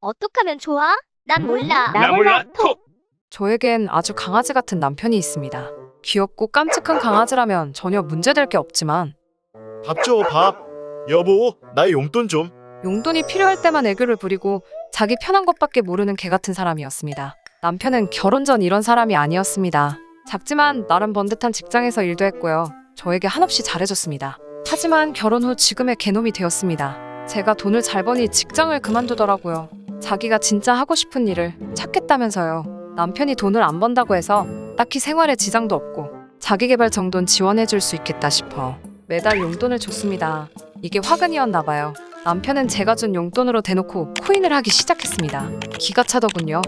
어떡하면 좋아? 난 몰라. 나 몰라 톡 저에겐 아주 강아지 같은 남편이 있습니다. 귀엽고 깜찍한 강아지라면 전혀 문제될 게 없지만 밥 줘 밥 여보 나의 용돈 좀 용돈이 필요할 때만 애교를 부리고 자기 편한 것밖에 모르는 개 같은 사람이었습니다. 남편은 결혼 전 이런 사람이 아니었습니다. 작지만 나름 번듯한 직장에서 일도 했고요. 저에게 한없이 잘해줬습니다. 하지만 결혼 후 지금의 개놈이 되었습니다. 제가 돈을 잘 버니 직장을 그만두더라고요. 자기가 진짜 하고 싶은 일을 찾겠다면서요. 남편이 돈을 안 번다고 해서 딱히 생활에 지장도 없고 자기 개발 정도는 지원해 줄 수 있겠다 싶어 매달 용돈을 줬습니다. 이게 화근이었나 봐요. 남편은 제가 준 용돈으로 대놓고 코인을 하기 시작했습니다. 기가 차더군요.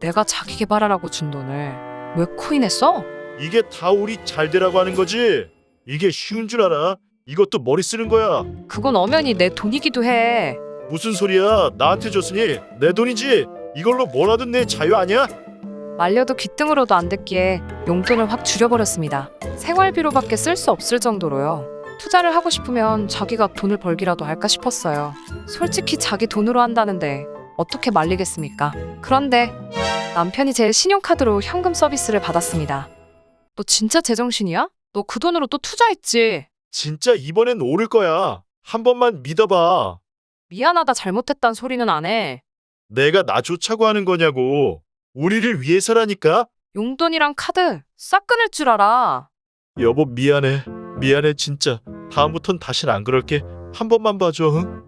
내가 자기 개발하라고 준 돈을 왜 코인에 써? 이게 다 우리 잘 되라고 하는 거지 이게 쉬운 줄 알아 이것도 머리 쓰는 거야 그건 엄연히 내 돈이기도 해. 무슨 소리야 나한테 줬으니 내 돈이지 이걸로 뭘 하든 내 자유 아니야 말려도 귀등으로도 안 듣기에 용돈을 확 줄여버렸습니다. 생활비로밖에 쓸 수 없을 정도로요. 투자를 하고 싶으면 자기가 돈을 벌기라도 할까 싶었어요. 솔직히 자기 돈으로 한다는데 어떻게 말리겠습니까? 그런데 남편이 제 신용카드로 현금 서비스를 받았습니다. 너 진짜 제정신이야? 너 그 돈으로 또 투자했지? 진짜 이번엔 오를 거야 한 번만 믿어봐 미안하다 잘못했단 소리는 안 해. 내가 나 좋자고 하는 거냐고 우리를 위해서라니까 용돈이랑 카드 싹 끊을 줄 알아. 여보 미안해 미안해 진짜 다음부턴 다신 안 그럴게 한 번만 봐줘 응?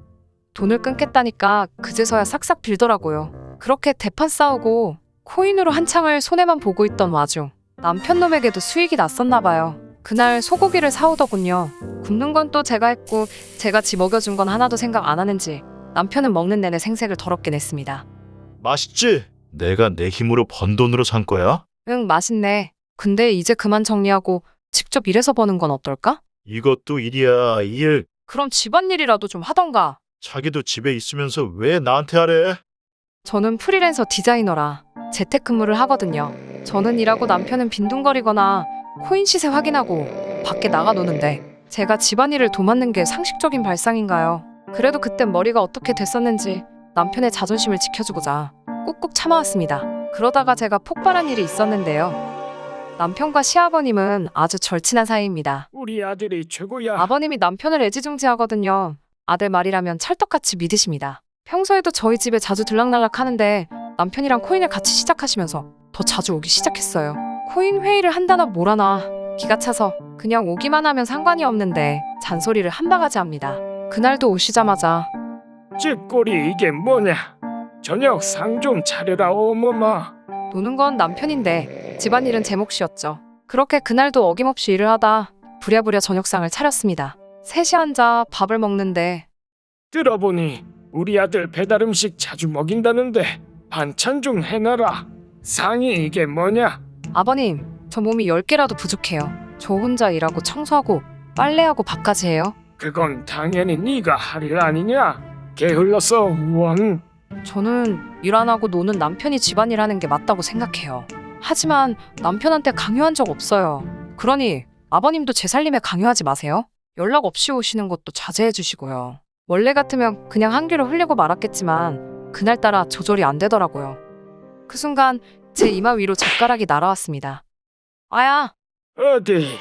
돈을 끊겠다니까 그제서야 싹싹 빌더라고요. 그렇게 대판 싸우고 코인으로 한창을 손해만 보고 있던 와중 남편 놈에게도 수익이 났었나 봐요. 그날 소고기를 사오더군요. 굽는 건 또 제가 했고 제가 지 먹여준 건 하나도 생각 안 하는지 남편은 먹는 내내 생색을 더럽게 냈습니다. 맛있지? 내가 내 힘으로 번 돈으로 산 거야? 응 맛있네. 근데 이제 그만 정리하고 직접 일해서 버는 건 어떨까? 이것도 일이야 일 그럼 집안일이라도 좀 하던가. 자기도 집에 있으면서 왜 나한테 하래? 저는 프리랜서 디자이너라 재택근무를 하거든요. 저는 일하고 남편은 빈둥거리거나 코인 시세 확인하고 밖에 나가 노는데 제가 집안일을 도맡는 게 상식적인 발상인가요? 그래도 그땐 머리가 어떻게 됐었는지 남편의 자존심을 지켜주고자 꾹꾹 참아왔습니다. 그러다가 제가 폭발한 일이 있었는데요. 남편과 시아버님은 아주 절친한 사이입니다. 우리 아들이 최고야. 아버님이 남편을 애지중지하거든요. 아들 말이라면 찰떡같이 믿으십니다. 평소에도 저희 집에 자주 들락날락 하는데 남편이랑 코인을 같이 시작하시면서 더 자주 오기 시작했어요. 코인 회의를 한다나 뭐라나 기가 차서 그냥 오기만 하면 상관이 없는데 잔소리를 한 바가지 합니다. 그날도 오시자마자 집꼬리 이게 뭐냐? 저녁 상 좀 차려라 어머마. 노는 건 남편인데 집안일은 제 몫이었죠. 그렇게 그날도 어김없이 일을 하다 부랴부랴 저녁상을 차렸습니다. 셋이 앉아 밥을 먹는데 들어보니 우리 아들 배달 음식 자주 먹인다는데 반찬 좀 해놔라. 상이 이게 뭐냐? 아버님, 저 몸이 10개라도 부족해요. 저 혼자 일하고 청소하고 빨래하고 밥까지 해요. 그건 당연히 네가 할 일 아니냐? 게을러서 원. 저는 일 안 하고 노는 남편이 집안일 하는 게 맞다고 생각해요. 하지만 남편한테 강요한 적 없어요. 그러니 아버님도 제 살림에 강요하지 마세요. 연락 없이 오시는 것도 자제해 주시고요. 원래 같으면 그냥 한 귀로 흘리고 말았겠지만 그날따라 조절이 안 되더라고요. 그 순간 제 이마 위로 젓가락이 날아왔습니다. 아야, 어디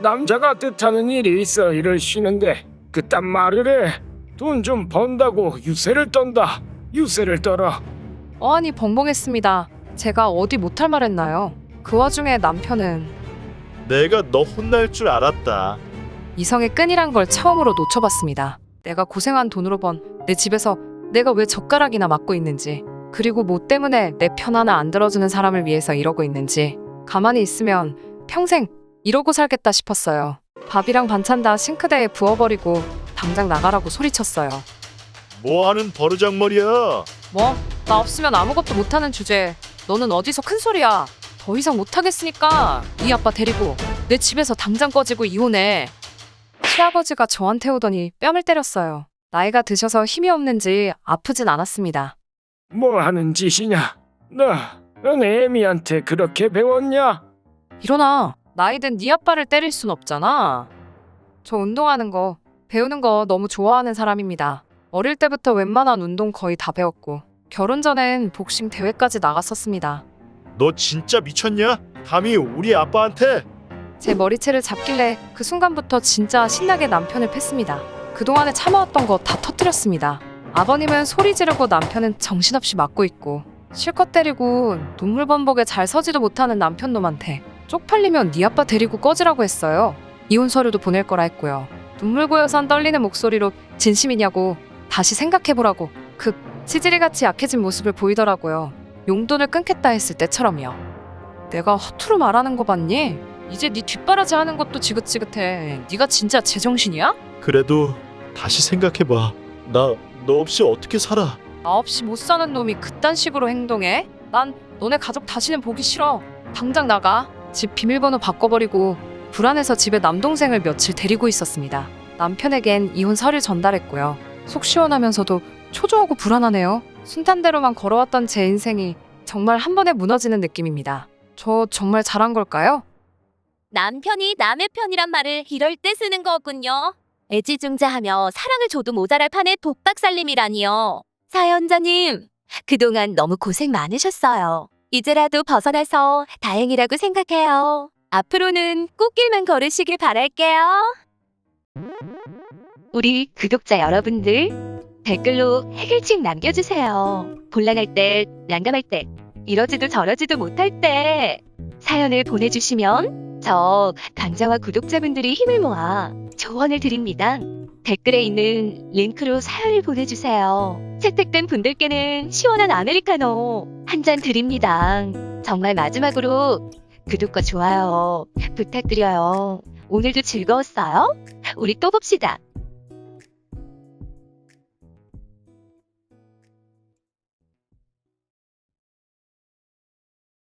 남자가 뜻하는 일이 있어 일을 쉬는데 그딴 말을 해. 돈 좀 번다고 유세를 떤다. 유세를 떨어. 어안이 벙벙했습니다. 제가 어디 못할 말했나요? 그 와중에 남편은 내가 너 혼날 줄 알았다 이성의 끈이란 걸 처음으로 놓쳐봤습니다. 내가 고생한 돈으로 번 내 집에서 내가 왜 젓가락이나 맞고 있는지, 그리고 뭐 때문에 내 편 하나 안 들어주는 사람을 위해서 이러고 있는지, 가만히 있으면 평생 이러고 살겠다 싶었어요. 밥이랑 반찬 다 싱크대에 부어버리고 당장 나가라고 소리쳤어요. 뭐하는 버르장머리야 뭐? 나 없으면 아무것도 못하는 주제에 너는 어디서 큰 소리야? 더 이상 못하겠으니까 이 아빠 데리고 내 집에서 당장 꺼지고 이혼해. 시아버지가 저한테 오더니 뺨을 때렸어요. 나이가 드셔서 힘이 없는지 아프진 않았습니다. 뭐 하는 짓이냐? 너, 넌 애미한테 그렇게 배웠냐? 일어나. 나이든 네 아빠를 때릴 순 없잖아. 저 운동하는 거, 배우는 거 너무 좋아하는 사람입니다. 어릴 때부터 웬만한 운동 거의 다 배웠고 결혼 전엔 복싱 대회까지 나갔었습니다. 너 진짜 미쳤냐? 감히 우리 아빠한테? 제 머리채를 잡길래 그 순간부터 진짜 신나게 남편을 팼습니다. 그동안에 참아왔던 거 다 터뜨렸습니다. 아버님은 소리 지르고 남편은 정신없이 맞고 있고 실컷 때리고 눈물 범벅에 잘 서지도 못하는 남편 놈한테 쪽팔리면 네 아빠 데리고 꺼지라고 했어요. 이혼 서류도 보낼 거라 했고요. 눈물 고여선 떨리는 목소리로 진심이냐고 다시 생각해보라고 그 치질이같이 약해진 모습을 보이더라고요. 용돈을 끊겠다 했을 때처럼요. 내가 허투루 말하는 거 봤니? 이제 네 뒷바라지 하는 것도 지긋지긋해. 네가 진짜 제정신이야? 그래도 다시 생각해봐. 나 너 없이 어떻게 살아? 나 없이 못 사는 놈이 그딴 식으로 행동해? 난 너네 가족 다시는 보기 싫어. 당장 나가. 집 비밀번호 바꿔버리고 불안해서 집에 남동생을 며칠 데리고 있었습니다. 남편에겐 이혼 서류 전달했고요. 속 시원하면서도 초조하고 불안하네요. 순탄대로만 걸어왔던 제 인생이 정말 한 번에 무너지는 느낌입니다. 저 정말 잘한 걸까요? 남편이 남의 편이란 말을 이럴 때 쓰는 거군요. 애지중자하며 사랑을 줘도 모자랄 판의 독박살림이라니요. 사연자님, 그동안 너무 고생 많으셨어요. 이제라도 벗어나서 다행이라고 생각해요. 앞으로는 꽃길만 걸으시길 바랄게요. 우리 구독자 여러분들, 댓글로 해결책 남겨주세요. 곤란할 때, 난감할 때, 이러지도 저러지도 못할 때, 사연을 보내주시면 저 강자와 구독자분들이 힘을 모아 조언을 드립니다. 댓글에 있는 링크로 사연을 보내주세요. 채택된 분들께는 시원한 아메리카노 한 잔 드립니다. 정말 마지막으로 구독과 좋아요 부탁드려요. 오늘도 즐거웠어요? 우리 또 봅시다.